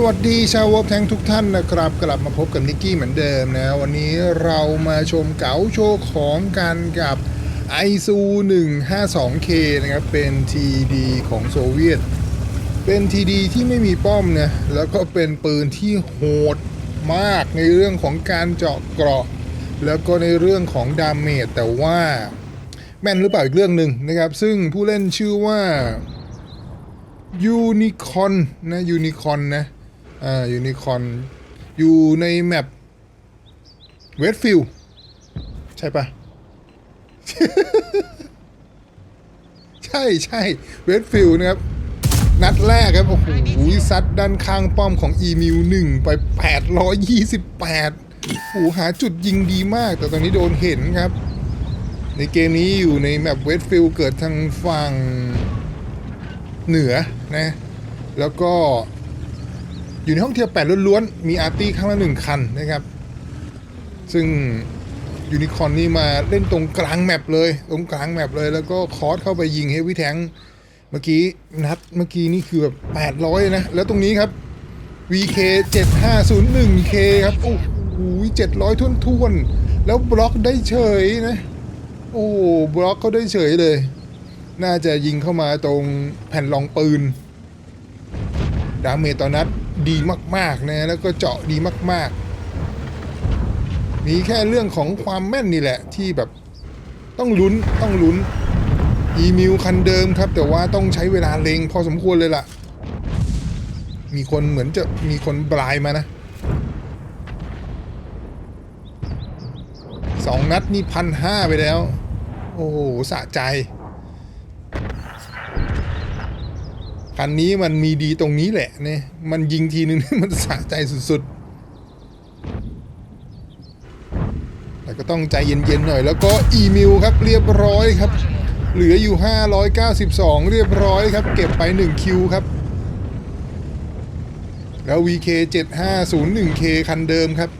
สวัสดีชาววอลแทงทุกท่านนะครับ กลับมาพบกับนิกกี้เหมือนเดิมนะ วันนี้เรามาชมเก๋าโชว์ของกันกับไอซู 152K นะครับ เป็น TD ของโซเวียต เป็น TD ที่ไม่มีป้อมนะแล้วก็เป็นปืนที่โหดมากในเรื่องของการเจาะเกราะ แล้วก็ในเรื่องของดาเมจแต่ว่าแม่นหรือเปล่าอีกเรื่องหนึ่งนะครับ ซึ่งผู้เล่นชื่อว่ายูนิคอนนะยูนิคอนนะ อ่ายูนิคอนอยู่ในแมปเวสฟิลใช่ปะใช่ใช่เวสฟิลนะครับ นัดแรกครับ โอ้โหซัดด้านข้างป้อมของอีมิวหนึ่งไป 828โอ้หาจุดยิงดีมาก แต่ตอนนี้โดนเห็นครับ ในเกมนี้อยู่ในแมปเวสฟิลเกิดทางฝั่งเหนือนะ แล้วก็ อยู่ในห้องเทียบแปดล้วนๆ มีอาร์ตี้ข้างละหนึ่งคันนะครับ ซึ่งยูนิคอนนี่มาเล่นตรงกลางแมปเลย ตรงกลางแมปเลย แล้วก็คอร์สเข้าไปยิงเฮฟวี่แทงเมื่อกี้นัดเมื่อกี้นี่คือแบบ800 นะ แล้วตรงนี้ครับ VK 7501K ครับ โอ้โห700ทุ่นทวนๆแล้วบล็อกได้เฉยนะ โอ้บล็อกเขาได้เฉยเลย น่าจะยิงเข้ามาตรงแผ่นรองปืน ดาเมจตอนนั้น ดีมากๆนะแล้วก็เจาะดีมาก ๆ มีแค่เรื่องของความแม่นนี่แหละที่แบบต้องลุ้นต้องลุ้นอีมิวคันเดิมครับ แต่ว่าต้องใช้เวลาเลงพอสมควรเลยล่ะ มีคนเหมือนจะมีคนบลายมานะสองนัดนี่พันห้าไปแล้ว โอ้โหสะใจ คันนี้มันมีดีตรงนี้แหละเนี่ยมันยิงทีนึงมันสะใจสุดๆ แต่ก็ต้องใจเย็นๆหน่อย แล้วก็อีมิวครับเรียบร้อยครับ เหลืออยู่ 592 เรียบร้อยครับ เก็บไป 1 คิวครับ แล้ว VK 7501K คันเดิมครับ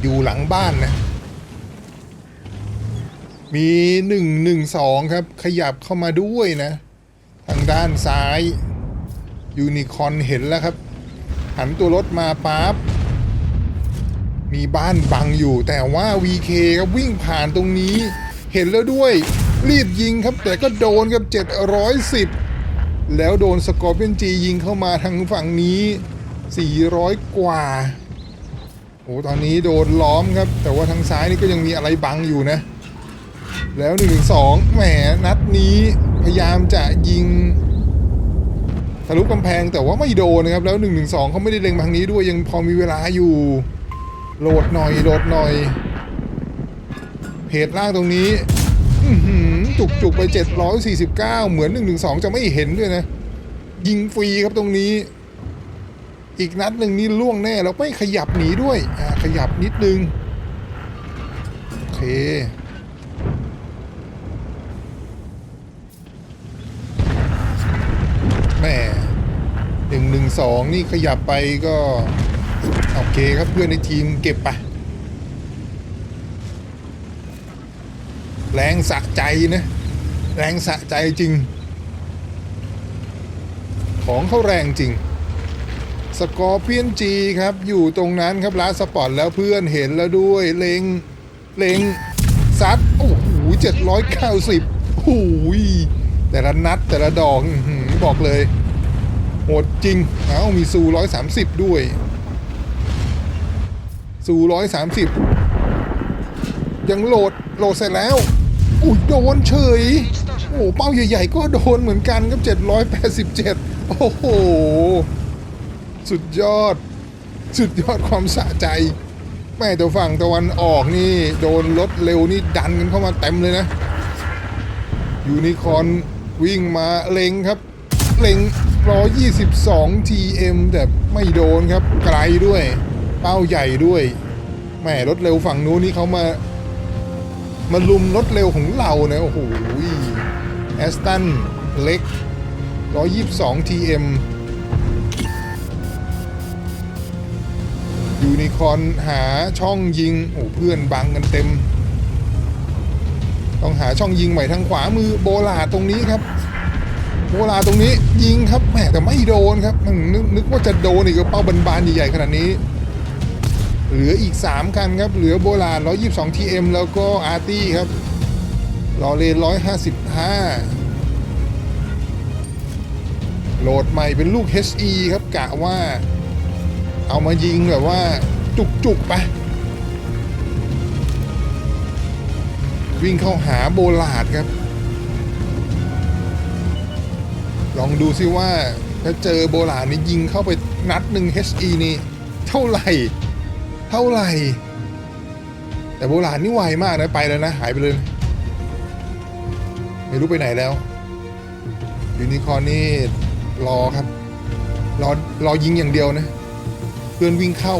อยู่หลังบ้านนะ มีหนึ่งหนึ่งสองครับ ขยับเข้ามาด้วยนะ ทางด้านซ้าย ยูนิคอนเห็นแล้วครับ หันตัวรถมาปั๊บมีบ้านบังอยู่แต่ว่า VK ครับวิ่งผ่านตรงนี้ เห็นแล้วด้วย รีบยิงครับ แต่ก็โดนครับ 710 แล้วโดนสกอร์เปียนจียิงเข้ามาทางฝั่งนี้ 400 กว่าโอ้ตอนนี้โดนล้อมครับ แต่ว่าทางซ้ายนี่ก็ยังมีอะไรบังอยู่นะ แล้ว1นึสองแหมนัดนี้พยายามจะยิงทะลุกำแพงแต่ว่าไม่โดนนะครับ แล้ว1นึสองเขาไม่ได้เล็งมาทางนี้ด้วยยังพอมีเวลาอยู่ โหลดหน่อยโหลดหน่อย เพจล่างตรงนี้จุกจุกๆไป 749 เหมือน1นึจะไม่เห็นด้วยนะ ยิงฟรีครับตรงนี้ อีกนัดหนึ่งนี่ล่วงแน่แล้วไม่ขยับหนีด้วย ขยับนิดนึง โอเค แม่หนึ่งหนึ่งสองนี่ขยับไปก็โอเคครับเพื่อนในทีมเก็บไปแรงสะใจนะ แรงสะใจจริง ของเขาแรงจริง สกอร์เพียนจีครับ อยู่ตรงนั้นครับลาสปอร์ตแล้วเพื่อนเห็นแล้วด้วย เลงเลงซัด โอ้โหเจ็ดร้อยเก้าสิบโอ้โหแต่ละนัดแต่ละดอก บอกเลย โหดจริง เอ้ามีซูร้อยสามสิบด้วย ซูร้อยสามสิบยังโหลดโหลดเสร็จแล้ว อุ้ยโดนเฉย โอ้โหเป้าใหญ่ๆ ก็โดนเหมือนกันครับ787โอ้โห สุดยอด สุดยอดความสะใจ แม่แต่ฝั่งตะวันออกนี่ โดนรถเร็วนี่ดันกันเข้ามาเต็มเลยนะ ยูนิคอนวิ่งมาเล็งครับ เล็ง122 TM แต่ไม่โดนครับ ไกลด้วย เป้าใหญ่ด้วยแม่รถเร็วฝั่งนู้นนี่เขามา มาลุมรถเร็วของเรานี่ยโอ้โหแอสตันเล็ก 122 TM ยูนิคอนหาช่องยิง โอ้เพื่อนบังกันเต็ม ต้องหาช่องยิงใหม่ทางขวามือโบลาตรงนี้ครับ โบราตรงนี้ยิงครับแหมแต่ไม่โดนครับนึกนึกว่าจะโดนอีกกับเป้าบานๆใหญ่ๆขนาดนี้ เหลืออีก 3 คันครับ เหลือโบราณ 122 TM แล้วก็อาร์ตี้ครับรอเลน155 โหลดใหม่เป็นลูก HE ครับกะว่า เอามายิงแบบว่าจุกๆไปวิ่งเข้าหาโบลาดครับ ลองดูซิว่าถ้าเจอโบลาดนี่ยิงเข้าไปนัดหนึ่ง HE นี่เท่าไหร่ เท่าไหร่ แต่โบราณนี่ไวมากนะไปแล้วนะ หายไปเลย ไม่รู้ไปไหนแล้ว ยูนิคอร์นี่รอครับ รอรอยิงอย่างเดียวนะเพื่อนวิ่งเข้า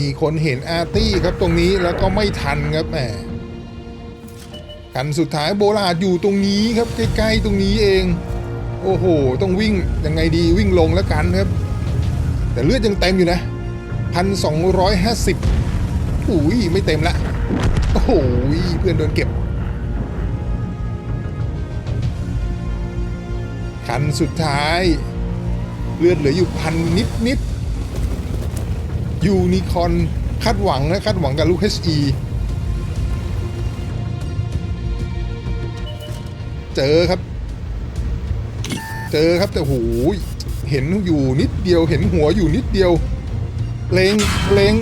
มีคนเห็นอาร์ตี้ครับตรงนี้แล้วก็ไม่ทันครับแหมกันสุดท้ายโบราณอยู่ตรงนี้ครับใกล้ๆตรงนี้เอง โอ้โห ต้องวิ่งยังไงดีวิ่งลงแล้วกันครับ แต่เลือดยังเต็มอยู่นะพันสองร้อยห้าสิบอุ้ยไม่เต็มละโอ้โหเพื่อนโดนเก็บคันสุดท้าย เลือดเหลืออยู่พันนิดนิดๆ ยูนิคอนคาดหวังนะคาดหวังกับลูก HE เจอครับ เจอครับแต่หยเห็นอยู่นิดเดียวเห็นหัวอยู่นิดเดียวเลงเลง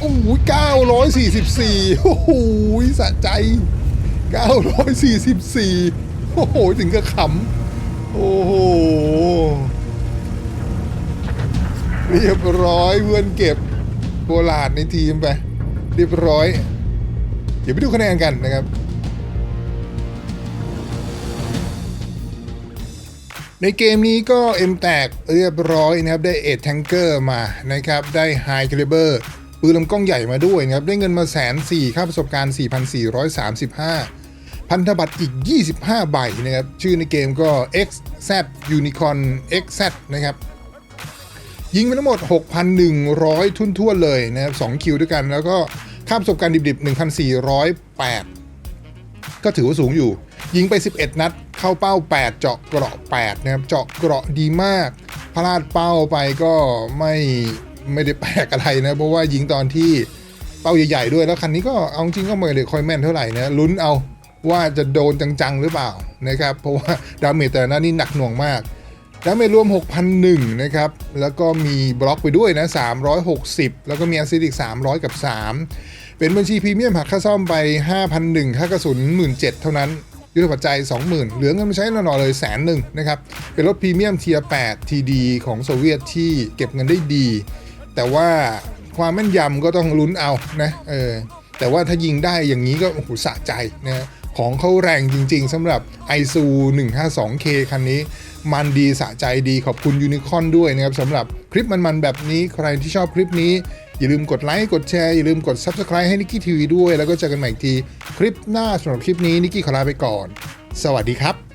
โอ้โหเก้าร้อยสี่สิบสี่โอ้โหสะใจเก้าร้อยสี่สิบสี่โอ้โห ถึงกับขำ โอ้โห เรียบร้อยเพื่อนเก็บโบลาดในทีมไป เรียบร้อย เดี๋ยวไปดูคะแนนกันนะครับ ในเกมนี้ก็เอ็มแตกเรียบร้อยนะครับ ได้เอ็ดแทงเกอร์มานะครับ ได้ไฮคลิเบอร์ปืนลำกล้องใหญ่มาด้วยนะครับ ได้เงินมาแสนสี่ค่าประสบการณ์ 4,435 พันธบัตรอีก 25 ใบนะครับ ชื่อในเกมก็ XZ Unicorn XZ นะครับ ยิงไปทั้งหมด 6,100 ทุ่นทั่วเลยนะครับ2คิวด้วยกัน แล้วก็ค่าประสบการณ์ดิบๆ 1,408 ก็ถือว่าสูงอยู่ ยิงไป 11 นัด เข้าเป้า 8 เจาะเกราะ 8 นะครับ เจาะเกราะดีมาก พลาดเป้าไปก็ไม่ไม่ได้แปลกอะไรนะ เพราะว่ายิงตอนที่เป้าใหญ่ๆด้วย แล้วคันนี้ก็เอาจริงก็ไม่ได้คอยแม่นเท่าไหร่นะลุ้นเอาว่าจะโดนจังๆหรือเปล่านะครับ เพราะว่าดาเมจแต่ละนัดนี่หนักหน่วงมาก ดาเมจรวม 6,001 นะครับ แล้วก็มีบล็อกไปด้วยนะ 360 แล้วก็มีแอซิดอีก 300 กับ 3 เป็นบัญชีพรีเมียมหักค่าซ่อมไป 5,001 ค่ากระสุน 17,000 เท่านั้น ยุทธปัจจัย 20,000 เหลือเงินมาใช้หน่อยๆเลยแสนหนึ่งนะครับ เป็นรถพรีเมียมเทียร์8 TD ของโซเวียตที่เก็บเงินได้ดี แต่ว่าความแม่นยำก็ต้องลุ้นเอานะ เออ แต่ว่าถ้ายิงได้อย่างนี้ก็โอ้โหสะใจนะ ของเขาแรงจริง ๆสำหรับ i s u 152K คันนี้ มันดีสะใจดีขอบคุณยูนิคอนด้วยนะครับสำหรับคลิปมันๆแบบนี้ใครที่ชอบคลิปนี้ อย่าลืมกดไลค์กดแชร์อย่าลืมกด Subscribe ให้นิกกี้ทีวีด้วย แล้วก็เจอกันใหม่อีกที คลิปหน้าสำหรับคลิปนี้นิกกี้ขอลาไปก่อน สวัสดีครับ